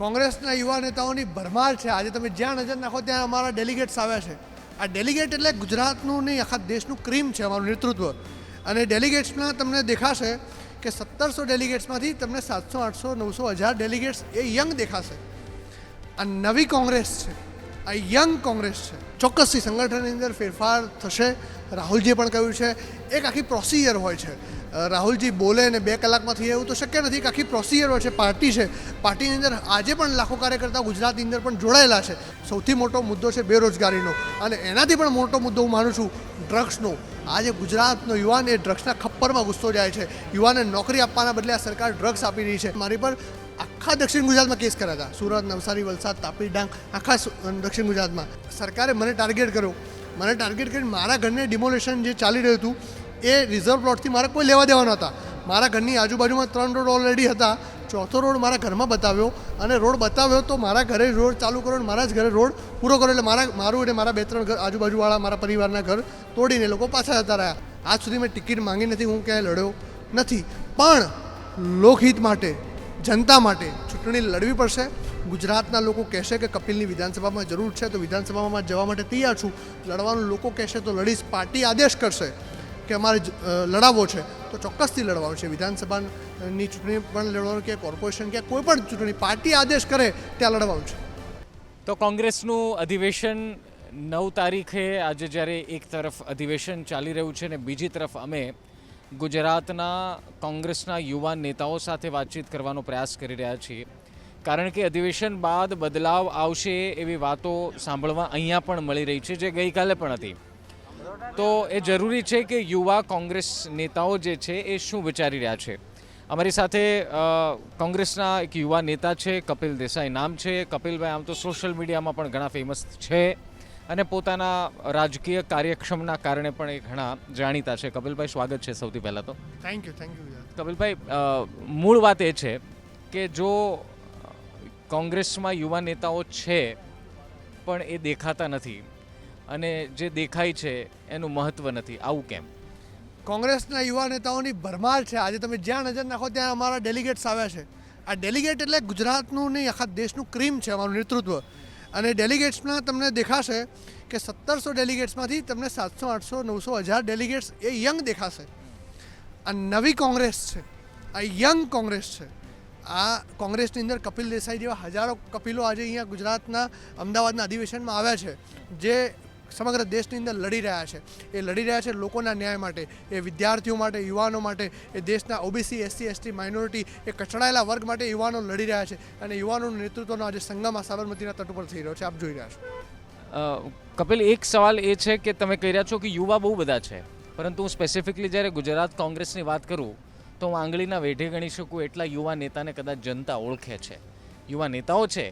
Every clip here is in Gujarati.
કોંગ્રેસના યુવા નેતાઓની ભરમાર છે. આજે તમે જ્યાં નજર નાખો ત્યાં અમારા ડેલિગેટ્સ આવ્યા છે. આ ડેલિગેટ એટલે ગુજરાતનું નહીં, આખા દેશનું ક્રીમ છે અમારું નેતૃત્વ. અને ડેલિગેટ્સમાં તમને દેખાશે કે સત્તરસો ડેલિગેટ્સમાંથી તમને સાતસો, આઠસો, નવસો, હજાર ડેલિગેટ્સ એ યંગ દેખાશે. આ નવી કોંગ્રેસ છે. આ યંગ કોંગ્રેસ છે. ચોક્કસથી સંગઠનની અંદર ફેરફાર થશે. રાહુલજીએ પણ કહ્યું છે, એક આખી પ્રોસિજર હોય છે. રાહુલજી બોલે ને બે કલાકમાં થઈ એવું તો શક્ય નથી કે આખી પ્રોસિજર છે પાર્ટી છે. પાર્ટીની અંદર આજે પણ લાખો કાર્યકર્તા ગુજરાતની અંદર પણ જોડાયેલા છે. સૌથી મોટો મુદ્દો છે બેરોજગારીનો. અને એનાથી પણ મોટો મુદ્દો હું માનું છું ડ્રગ્સનો આજે ગુજરાતનો યુવાન એ ડ્રગ્સના ખપ્પરમાં ગુસ્સો જાય છે. યુવાને નોકરી આપવાના બદલે આ સરકાર ડ્રગ્સ આપી રહી છે. મારી પર આખા દક્ષિણ ગુજરાતમાં કેસ કર્યા હતા સુરત, નવસારી, વલસાડ, તાપી, ડાંગ, આખા દક્ષિણ ગુજરાતમાં. સરકારે મને ટાર્ગેટ કર્યો. મને ટાર્ગેટ કરીને મારા ઘરને ડિમોલેશન જે ચાલી રહ્યું હતું એ રિઝર્વ પ્લોટથી મારે કોઈ લેવા દેવાના હતા. મારા ઘરની આજુબાજુમાં ત્રણ રોડ ઓલરેડી હતા. ચોથો રોડ મારા ઘરમાં બતાવ્યો અને રોડ બતાવ્યો તો મારા ઘરે રોડ ચાલુ કરો અને મારા જ ઘરે રોડ પૂરો કર્યો એટલે મારા, મારું અને મારા બે ત્રણ ઘર, આજુબાજુવાળા, મારા પરિવારના ઘર તોડીને લોકો પાછા જતા રહ્યા. આજ સુધી મેં ટિકિટ માંગી નથી, હું ક્યાંય લડ્યો નથી. પણ લોકહિત માટે, જનતા માટે ચૂંટણી લડવી પડશે. ગુજરાતના લોકો કહેશે કે કપિલની વિધાનસભામાં જરૂર છે, તો વિધાનસભામાં જવા માટે તૈયાર છું. લડવાનું લોકો કહેશે તો લડીશ, પાર્ટી આદેશ કરશે. કે અમારે લડાવવો છે, તો ચોક્કસથી લડવાનું છે. વિધાનસભાની ચૂંટણી પણ લડવાનું કે કોર્પોરેશન કે કોઈ પણ ચૂંટણી પાર્ટી આદેશ કરે, ત્યાં લડવાનું છે. તો કોંગ્રેસનું અધિવેશન નવ તારીખે, આજે જ્યારે એક તરફ અધિવેશન ચાલી રહ્યું છે ને બીજી તરફ અમે ગુજરાતના કોંગ્રેસના યુવાન નેતાઓ સાથે વાતચીત કરવાનો પ્રયાસ કરી રહ્યા છીએ. કારણ કે અધિવેશન બાદ બદલાવ આવશે એવી વાતો સાંભળવા અહીંયા પણ મળી રહી છે, જે ગઈકાલે પણ હતી. તો એ જરૂરી છે કે યુવા કોંગ્રેસ નેતાઓ જે છે એ શું વિચારી રહ્યા છે? અમારી સાથે કોંગ્રેસના એક યુવા નેતા છે કપિલ દેસાઈ નામ છે. કપિલભાઈ આમ તો સોશિયલ મીડિયામાં પણ ઘણા ફેમસ છે અને પોતાના રાજકીય કાર્યક્ષમના કારણે પણ એ ઘણા જાણીતા છે. કપિલભાઈ સ્વાગત છે સૌથી પહેલાં તો. થેન્ક યુ થેન્ક યુ કપિલભાઈ મૂળ વાત એ છે કે જો કોંગ્રેસમાં યુવા નેતાઓ છે પણ એ દેખાતા નથી અને જે દેખાય છે એનું મહત્ત્વ નથી. આવું કેમ? કોંગ્રેસના યુવા નેતાઓની ભરમાર છે. આજે તમે જ્યાં નજર નાખો ત્યાં અમારા ડેલિગેટ્સ આવ્યા છે. આ ડેલિગેટ એટલે ગુજરાતનું નહીં, આખા દેશનું ક્રીમ છે અમારું નેતૃત્વ. અને ડેલિગેટ્સમાં તમને દેખાશે કે સત્તરસો ડેલિગેટ્સમાંથી તમને સાતસો, આઠસો, નવસો હજાર ડેલિગેટ્સ એ યંગ દેખાશે. આ નવી કોંગ્રેસ છે. આ યંગ કોંગ્રેસ છે. આ કોંગ્રેસની અંદર કપિલ દેસાઈ જેવા હજારો કપિલો આજે અહીંયા ગુજરાતના અમદાવાદના અધિવેશનમાં આવ્યા છે. જે સમગ્ર દેશની અંદર લડી રહ્યા છે. એ લડી રહ્યા છે લોકોના ન્યાય માટે, એ વિદ્યાર્થીઓ માટે, યુવાનો માટે, એ દેશના ઓબીસી એસસી એસટી માઇનોરિટી એ કચડાયેલા વર્ગ માટે યુવાનો લડી રહ્યા છે અને યુવાનોનું નેતૃત્વનો આજે સંગમ આ સાબરમતીના તટ ઉપર થઈ રહ્યો છે. આપ જોઈ રહ્યા છો. કપિલ, એક સવાલ એ છે કે તમે કહી રહ્યા છો કે યુવા બહુ બધા છે, પરંતુ હું સ્પેસિફિકલી જ્યારે ગુજરાત કોંગ્રેસની વાત કરું, તો હું આંગળીના વેઢે ગણી શકું એટલા યુવા નેતાને કદાચ જનતા ઓળખે છે. યુવા નેતાઓ છે,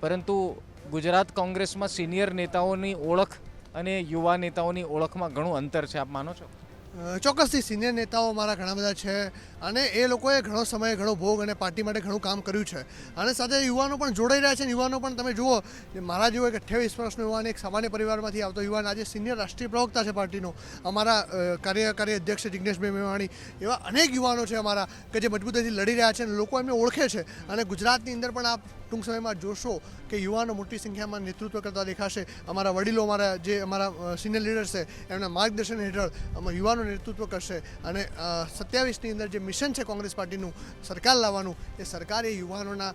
પરંતુ ગુજરાત કોંગ્રેસમાં સિનિયર નેતાઓની ઓળખ અને યુવા નેતાઓની ઓળખમાં ઘણું અંતર છે, આપ માનો છો? ચોક્કસથી સિનિયર નેતાઓ મારા ઘણા બધા છે અને એ લોકોએ ઘણો સમય, ઘણો ભોગ અને પાર્ટી માટે ઘણું કામ કર્યું છે. અને સાથે યુવાનો પણ જોડાઈ રહ્યા છે અને યુવાનો પણ તમે જુઓ મારા જેવો એક અઠ્યાવીસ વર્ષનો યુવાન, એક સામાન્ય પરિવારમાંથી આવતો યુવાન, આજે સિનિયર રાષ્ટ્રીય પ્રવક્તા છે પાર્ટીનો. અમારા કાર્યકારી અધ્યક્ષ જિજ્ઞેશભાઈ મેવાણી એવા અનેક યુવાનો છે અમારા કે જે મજબૂતીથી લડી રહ્યા છે અને લોકો એમને ઓળખે છે. અને ગુજરાતની અંદર પણ આપ ટૂંક સમયમાં જોશો કે યુવાનો મોટી સંખ્યામાં નેતૃત્વ કરતા દેખાશે. અમારા વડીલો અમારા જે અમારા સિનિયર લીડર્સ છે એમના માર્ગદર્શન હેઠળ અમારા યુવાનો નેતૃત્વ કરશે. અને સત્યાવીસની અંદર જે મિશન છે કોંગ્રેસ પાર્ટીનું સરકાર લાવવાનું એ સરકાર એ યુવાનોના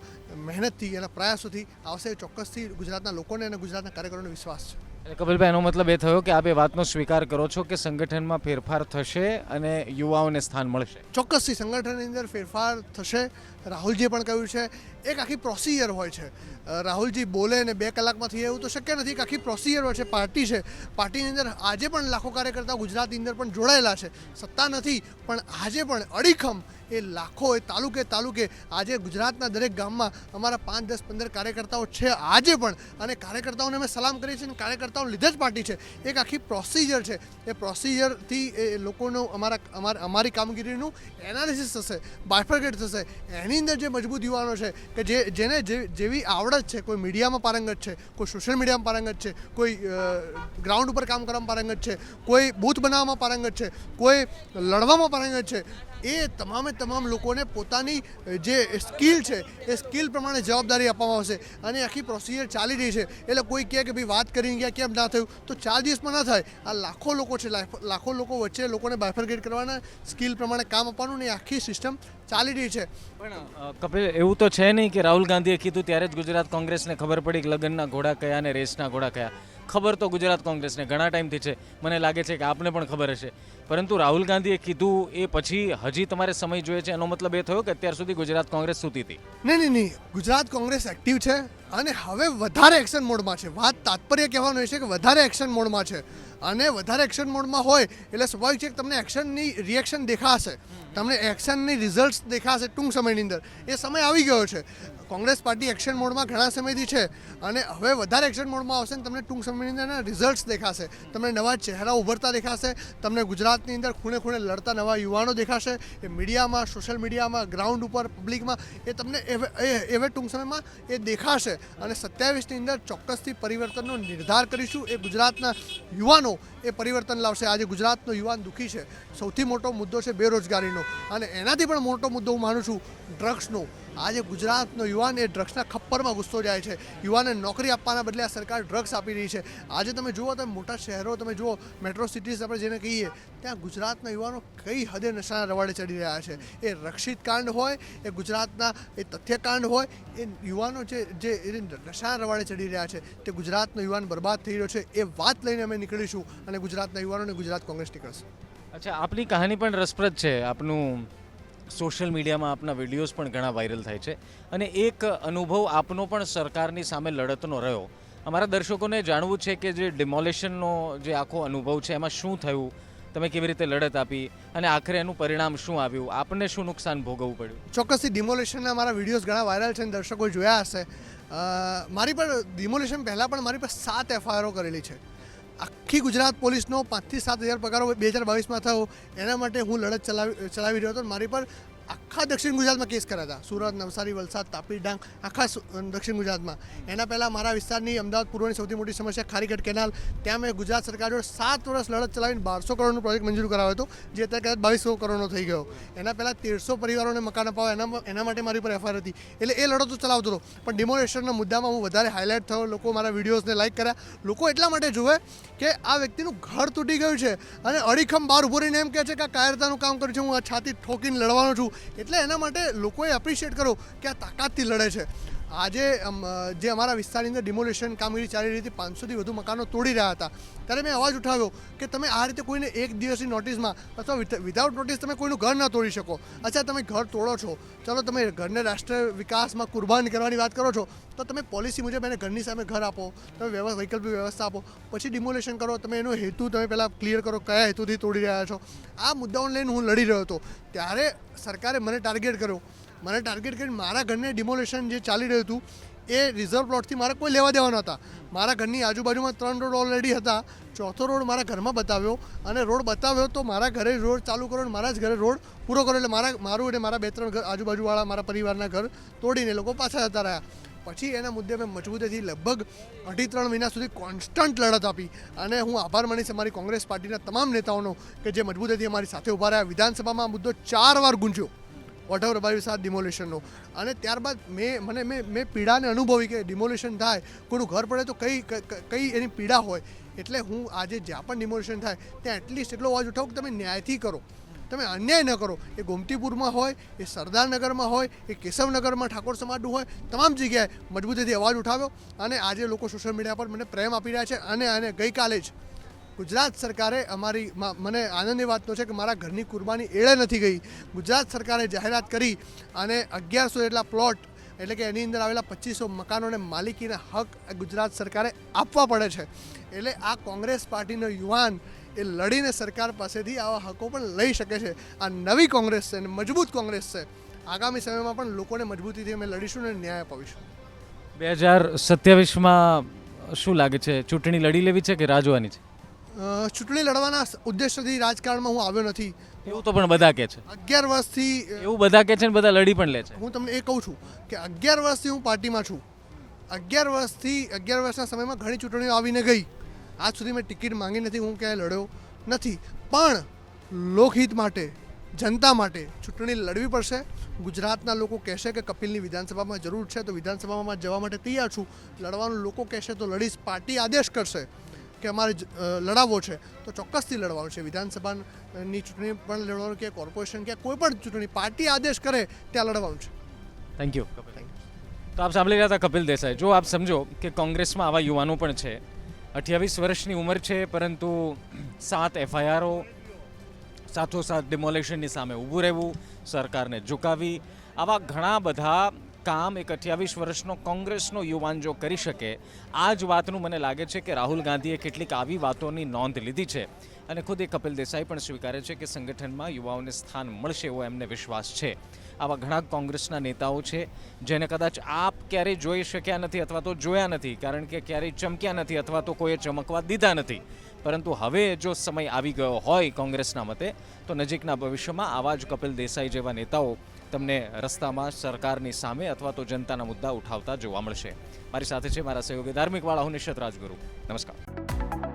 મહેનતથી એના પ્રયાસોથી આવશે. ચોક્કસથી ગુજરાતના લોકોને અને ગુજરાતના કાર્યકરોને વિશ્વાસ છે. એટલે કપિલભાઈ એનો મતલબ એ થયો કે આપ એ વાતનો સ્વીકાર કરો છો કે સંગઠનમાં ફેરફાર થશે અને યુવાઓને સ્થાન મળશે? ચોક્કસથી સંગઠનની અંદર ફેરફાર થશે. રાહુલજીએ પણ કહ્યું છે, એક આખી પ્રોસિજર હોય છે. રાહુલજી બોલે ને બે કલાકમાં થઈ એવું તો શક્ય નથી કે આખી પ્રોસિજર હોય છે, પાર્ટી છે. પાર્ટીની અંદર આજે પણ લાખો કાર્યકર્તા ગુજરાતની અંદર પણ જોડાયેલા છે. સત્તા નથી, પણ આજે પણ અડીખમ એ લાખો એ તાલુકે તાલુકે આજે ગુજરાતના દરેક ગામમાં અમારા પાંચ, દસ, પંદર કાર્યકર્તાઓ છે આજે પણ. અને કાર્યકર્તાઓને અમે સલામ કરીએ છીએ અને કાર્યકર્તાઓ લીધે જ પાર્ટી છે. એક આખી પ્રોસિજર છે. એ પ્રોસિજરથી એ લોકોનું અમારા, અમારી કામગીરીનું એનાલિસિસ થશે બાયફર્ગેટ થશે. એની અંદર જે મજબૂત યુવાનો છે, કે જે, જેને જેવી આવડત છે, કોઈ મીડિયામાં પારંગત છે, કોઈ સોશિયલ મીડિયામાં પારંગત છે, કોઈ ગ્રાઉન્ડ ઉપર કામ કરવામાં પારંગત છે, કોઈ બૂથ બનાવવામાં પારંગત છે, કોઈ લડવામાં પારંગત છે એ તમામે તમામ લોકોને પોતાની જે સ્કિલ છે, એ સ્કિલ પ્રમાણે જવાબદારી આપવામાં આવશે. અને આખી પ્રોસિજર ચાલી રહી છે. એટલે કોઈ કહે કે ભાઈ વાત કરીને ગયા કેમ ના થયું? તો ચાર દિવસમાં ના થાય. આ લાખો લોકો છે, લાખ- લોકો વચ્ચે લોકોને બાયફર્ગેટ કરવાના, સ્કિલ પ્રમાણે કામ આપવાનું ને આખી સિસ્ટમ ચાલી રહી છે. પણ કપિલ, એવું તો છે નહીં કે રાહુલ ગાંધીએ કીધું ત્યારે જ ગુજરાત કોંગ્રેસને ખબર પડી કે લગ્નના ઘોડા કયા અને રેસના ઘોડા કયા. ખબર તો ગુજરાત કોંગ્રેસને ઘણા ટાઈમથી છે. મને લાગે છે કે આપને પણ ખબર હશે. પરંતુ રાહુલ ગાંધીએ કીધું એ પછી હજી તમારે સમય જોઈએ છે. એનો મતલબ એ થયો કે અત્યાર સુધી ગુજરાત કોંગ્રેસ સૂતી હતી. નહીં નહીં ગુજરાત કોંગ્રેસ એક્ટિવ છે. અને હવે વધારે એક્શન મોડમાં છે. વાત તાત્પર્ય કહેવાનું એ છે કે વધારે એક્શન મોડમાં છે. અને વધારે એક્શન મોડમાં હોય એટલે સ્વાભાવિક છે કે તમને એક્શનની રિએક્શન દેખાશે. તમને એક્શનની રિઝલ્ટ્સ દેખાશે ટૂંક સમયની અંદર. એ સમય આવી ગયો છે. કોંગ્રેસ પાર્ટી એક્શન મોડમાં ઘણા સમયથી છે. અને હવે વધારે એક્શન મોડમાં આવશે ને તમને ટૂંક સમયની અંદર એના રિઝલ્ટ્સ દેખાશે. તમને નવા ચહેરા ઉભરતા દેખાશે. તમને ગુજરાતની અંદર ખૂણે ખૂણે લડતા નવા યુવાનો દેખાશે. એ મીડિયામાં સોશિયલ મીડિયામાં ગ્રાઉન્ડ ઉપર પબ્લિકમાં એ તમને એવે ટૂંક સમયમાં એ દેખાશે. અને સત્યાવીસની અંદર ચોક્કસથી પરિવર્તનનો નિર્ધાર કરીશું. એ ગુજરાતના યુવાનો એ પરિવર્તન લાવશે. આજે ગુજરાતનો યુવાન દુઃખી છે. સૌથી મોટો મુદ્દો છે બેરોજગારીનો. અને એનાથી પણ મોટો મુદ્દો હું માનું છું ડ્રગ્સનો. આજે ગુજરાતનો યુવાન એ ડ્રગ્સના ખપ્પરમાં ઘૂસતો જાય છે. યુવાનને નોકરી આપવાના બદલે આ સરકાર ડ્રગ્સ આપી રહી છે. આજે તમે જુઓ તમે મોટા શહેરો, તમે જુઓ મેટ્રો સિટીઝ આપણે જેને કહીએ, ત્યાં ગુજરાતના યુવાનો કઈ હદે નશાના રવાડે ચડી રહ્યા છે. એ રક્ષિત કાંડ હોય, એ ગુજરાતના એ તથ્યકાંડ હોય, એ યુવાનો જે જે નશાના રવાડે ચડી રહ્યા છે, તે ગુજરાતનો યુવાન બરબાદ થઈ રહ્યો છે, એ વાત લઈને અમે નીકળીશું અને ગુજરાતના યુવાનોને ગુજરાત કોંગ્રેસ નીકળશે અચ્છા, આપની કહાની પણ રસપ્રદ છે. આપનું સોશિયલ મીડિયામાં આપના વિડીયોઝ પણ ઘણા વાયરલ થાય છે. અને એક અનુભવ આપનો પણ સરકારની સામે લડતનો રહ્યો. અમારા દર્શકોને જાણવું છે કે જે ડિમોલેશનનો જે આખો અનુભવ છે, એમાં શું થયું? તમે કેવી રીતે લડત આપી? અને આખરે એનું પરિણામ શું આવ્યું? આપને શું નુકસાન ભોગવવું પડ્યું? ચોક્કસથી ડિમોલેશનના મારા વિડીયોઝ ઘણા વાયરલ છે અને દર્શકો જોયા હશે. મારી પર ડિમોલેશન પહેલાં પણ મારી પર સાત એફઆઈઆરો કરેલી છે. આખી ગુજરાત પોલીસનો પાંચથી સાત હજાર પગારો બે હજાર બાવીસમાં થયો. એના માટે હું લડત ચલાવી ચલાવી રહ્યો હતો મારી પર આખા દક્ષિણ ગુજરાતમાં કેસ કર્યા હતા. સુરત, નવસારી, વલસાડ, તાપી, ડાંગ, આખા દક્ષિણ ગુજરાતમાં. એના પહેલાં મારા વિસ્તારની અમદાવાદ પૂર્વની સૌથી મોટી સમસ્યા ખારીગઢ કેનાલ. ત્યાં મેં ગુજરાત સરકાર જોડે સાત વર્ષ લડત ચલાવીને બારસો કરોડનો પ્રોજેક્ટ મંજૂર કરાવ્યો હતો, જે અત્યારે કદાચ બાવીસો કરોડનો થઈ ગયો. એના પહેલાં તેરસો પરિવારોને મકાન અપાવે એના એના માટે મારી પર એફઆઈઆર હતી. એટલે એ લડતો ચલાવતો હતો પણ ડિમોલેશનના મુદ્દામાં હું વધારે હાઇલાઇટ થયો. લોકો મારા વિડીયોઝને લાઇક કર્યા. લોકો એટલા માટે જુએ કે આ વ્યક્તિનું ઘર તૂટી ગયું છે અને અડીખમ બહાર ઊભો રહીને એમ કહે છે કે આ કાયરતાનું કામ કર્યું છે. હું આ છાતી ઠોકીને લડવાનો છું. એટલે એના માટે લોકોએ એપ્રિશિએટ કરો કે આ તાકાતથી લડે છે. આજે જે અમારા વિસ્તારની અંદર ડિમોલેશન કામગીરી ચાલી રહી હતી, પાંચસોથી વધુ મકાનો તોડી રહ્યા હતા. ત્યારે મેં અવાજ ઉઠાવ્યો કે તમે આ રીતે કોઈને એક દિવસની નોટિસમાં અથવા વિધાઉટ નોટિસ તમે કોઈનું ઘર ના તોડી શકો. અચ્છા, તમે ઘર તોડો છો. ચલો, તમે ઘરને રાષ્ટ્ર વિકાસમાં કુરબાન કરવાની વાત કરો છો, તો તમે પોલિસી મુજબ એને ઘરની સામે ઘર આપો, તમે વૈકલ્પિક વ્યવસ્થા આપો, પછી ડિમોલેશન કરો, તમે એનો હેતુ તમે પહેલાં ક્લિયર કરો કયા હેતુથી તોડી રહ્યા છો. આ મુદ્દાઓને લઈને હું લડી રહ્યો હતો. ત્યારે સરકારે મને ટાર્ગેટ કર્યો મને ટાર્ગેટ કરીને મારા ઘરને ડિમોલેશન જે ચાલી રહ્યું હતું, એ રિઝર્વ પ્લોટથી મારે કોઈ લેવા દેવા નહોતા મારા ઘરની આજુબાજુમાં ત્રણ રોડ ઓલરેડી હતા. ચોથો રોડ મારા ઘરમાં બતાવ્યો અને રોડ બતાવ્યો તો મારા ઘરે રોડ ચાલુ કરો અને મારા જ ઘરે રોડ પૂરો કર્યો એટલે મારા, મારું અને મારા બે ત્રણ ઘર આજુબાજુવાળા મારા પરિવારના ઘર તોડીને લોકો પાછા જતા રહ્યા. પછી એના મુદ્દે મેં મજબૂતીથી લગભગ અઢી ત્રણ મહિના સુધી કોન્સ્ટન્ટ લડત આપી અને હું આભાર માનીશ અમારી કોંગ્રેસ પાર્ટીના તમામ નેતાઓનો કે જે મજબૂતીથી અમારી સાથે ઊભા રહ્યા. વિધાનસભામાં આ મુદ્દો ચાર વાર ગુંજ્યો. વોટ એવર સાત ડિમોલેશનનો. અને ત્યારબાદ મેં, મને, મેં મેં પીડાને અનુભવી કે ડિમોલેશન થાય, કોઈનું ઘર પડે તો કઈ કઈ એની પીડા હોય, એટલે હું આજે જ્યાં પણ ડિમોલેશન થાય, ત્યાં એટલીસ્ટ એટલો અવાજ ઉઠાવું કે તમે ન્યાયથી કરો. તમે અન્યાય ન કરો. એ ગોમતીપુરમાં હોય, એ સરદારનગરમાં હોય, એ કેશવનગરમાં ઠાકોર સમાજનું હોય, તમામ જગ્યાએ મજબૂતીથી અવાજ ઉઠાવ્યો. અને આજે લોકો સોશિયલ મીડિયા પર મને પ્રેમ આપી રહ્યા છે. અને અને ગઈકાલે જ ગુજરાત સરકારે અમારી મને આનંદની વાતનો છે કે મારા ઘરની કુરબાની એળે નથી ગઈ. ગુજરાત સરકારે જાહેરાત કરી અને અગિયારસો જેટલા પ્લોટ એટલે કે એની અંદર આવેલા પચીસો મકાનોને માલિકીના હક ગુજરાત સરકારે આપવા પડે છે. એટલે આ કોંગ્રેસ પાર્ટીનો યુવાન એ લડીને સરકાર પાસેથી આવા હકો પણ લઈ શકે છે. આ નવી કોંગ્રેસ છે અને મજબૂત કોંગ્રેસ છે. આગામી સમયમાં પણ લોકોને મજબૂતીથી અમે લડીશું અને ન્યાય અપાવીશું. બે હજાર સત્યાવીસમાં શું લાગે છે? ચૂંટણી લડી લેવી છે કે રાજવાની છે? અ, ચૂંટણી લડવાના ઉદ્દેશ્યથી રાજકારણમાં હું આવ્યો નથી. એવું તો પણ બધા કહે છે. અગિયાર વર્ષથી એવું બધા કહે છે ને બધા લડી પણ લે છે. હું તમને એ કહું છું કે અગિયાર વર્ષથી હું પાર્ટીમાં છું. અગિયાર વર્ષથી અગિયાર વર્ષના સમયમાં ઘણી ચૂંટણીઓ આવીને ગઈ. આજ સુધી મેં ટિકિટ માંગી નથી હું ક્યાંય લડ્યો નથી. પણ લોકહિત માટે જનતા માટે ચૂંટણી લડવી પડશે. ગુજરાતના લોકો કહેશે કે કપિલની વિધાનસભામાં જરૂર છે તો વિધાનસભામાં જવા માટે તૈયાર છું. લડવાનું લોકો કહેશે તો લડીશ પાર્ટી આદેશ કરશે. કે અમારે લડાવવો છે, તો ચોક્કસથી લડવાનું છે. વિધાનસભાની ચૂંટણી પણ લડવાનું કે કોર્પોરેશન કે કોઈ પણ ચૂંટણી પાર્ટી આદેશ કરે, ત્યાં લડવાનું છે. થેન્ક યુ તો આપ સાંભળી રહ્યા હતા કપિલ દેસાઈ. જો આપ સમજો કે કોંગ્રેસમાં આવા યુવાનો પણ છે. અઠ્યાવીસ વર્ષની ઉંમર છે, પરંતુ સાત એફઆઈઆરો, સાથોસાથ ડિમોલેશનની સામે ઊભું રહેવું, સરકારને ઝુકાવી, આવા ઘણા બધા કામ એક અઠ્યાવીસ વર્ષનો કોંગ્રેસનો યુવાન જો કરી શકે, આ જ વાતનું મને લાગે છે કે રાહુલ ગાંધીએ કેટલીક આવી વાતોની નોંધ લીધી છે. અને ખુદ એ કપિલ દેસાઈ પણ સ્વીકારે છે કે સંગઠનમાં યુવાઓને સ્થાન મળશે એવો એમને વિશ્વાસ છે. આવા ઘણા કોંગ્રેસના નેતાઓ છે, જેને કદાચ આપ ક્યારેય જોઈ શક્યા નથી અથવા તો જોયા નથી, કારણ કે ક્યારેય ચમક્યા નથી અથવા તો કોઈએ ચમકવા દીધા નથી. પરંતુ હવે જો સમય આવી ગયો હોય કોંગ્રેસના મતે, તો નજીકના ભવિષ્યમાં આવા જ કપિલ દેસાઈ જેવા નેતાઓ તમને રસ્તામાં સરકારની સામે અથવા તો જનતાના મુદ્દા ઉઠાવતા જોવા મળશે. મારી સાથે છે મારા સહયોગી ધાર્મિક વાળા હું નિશ્ચિત રાજગુરુ. નમસ્કાર.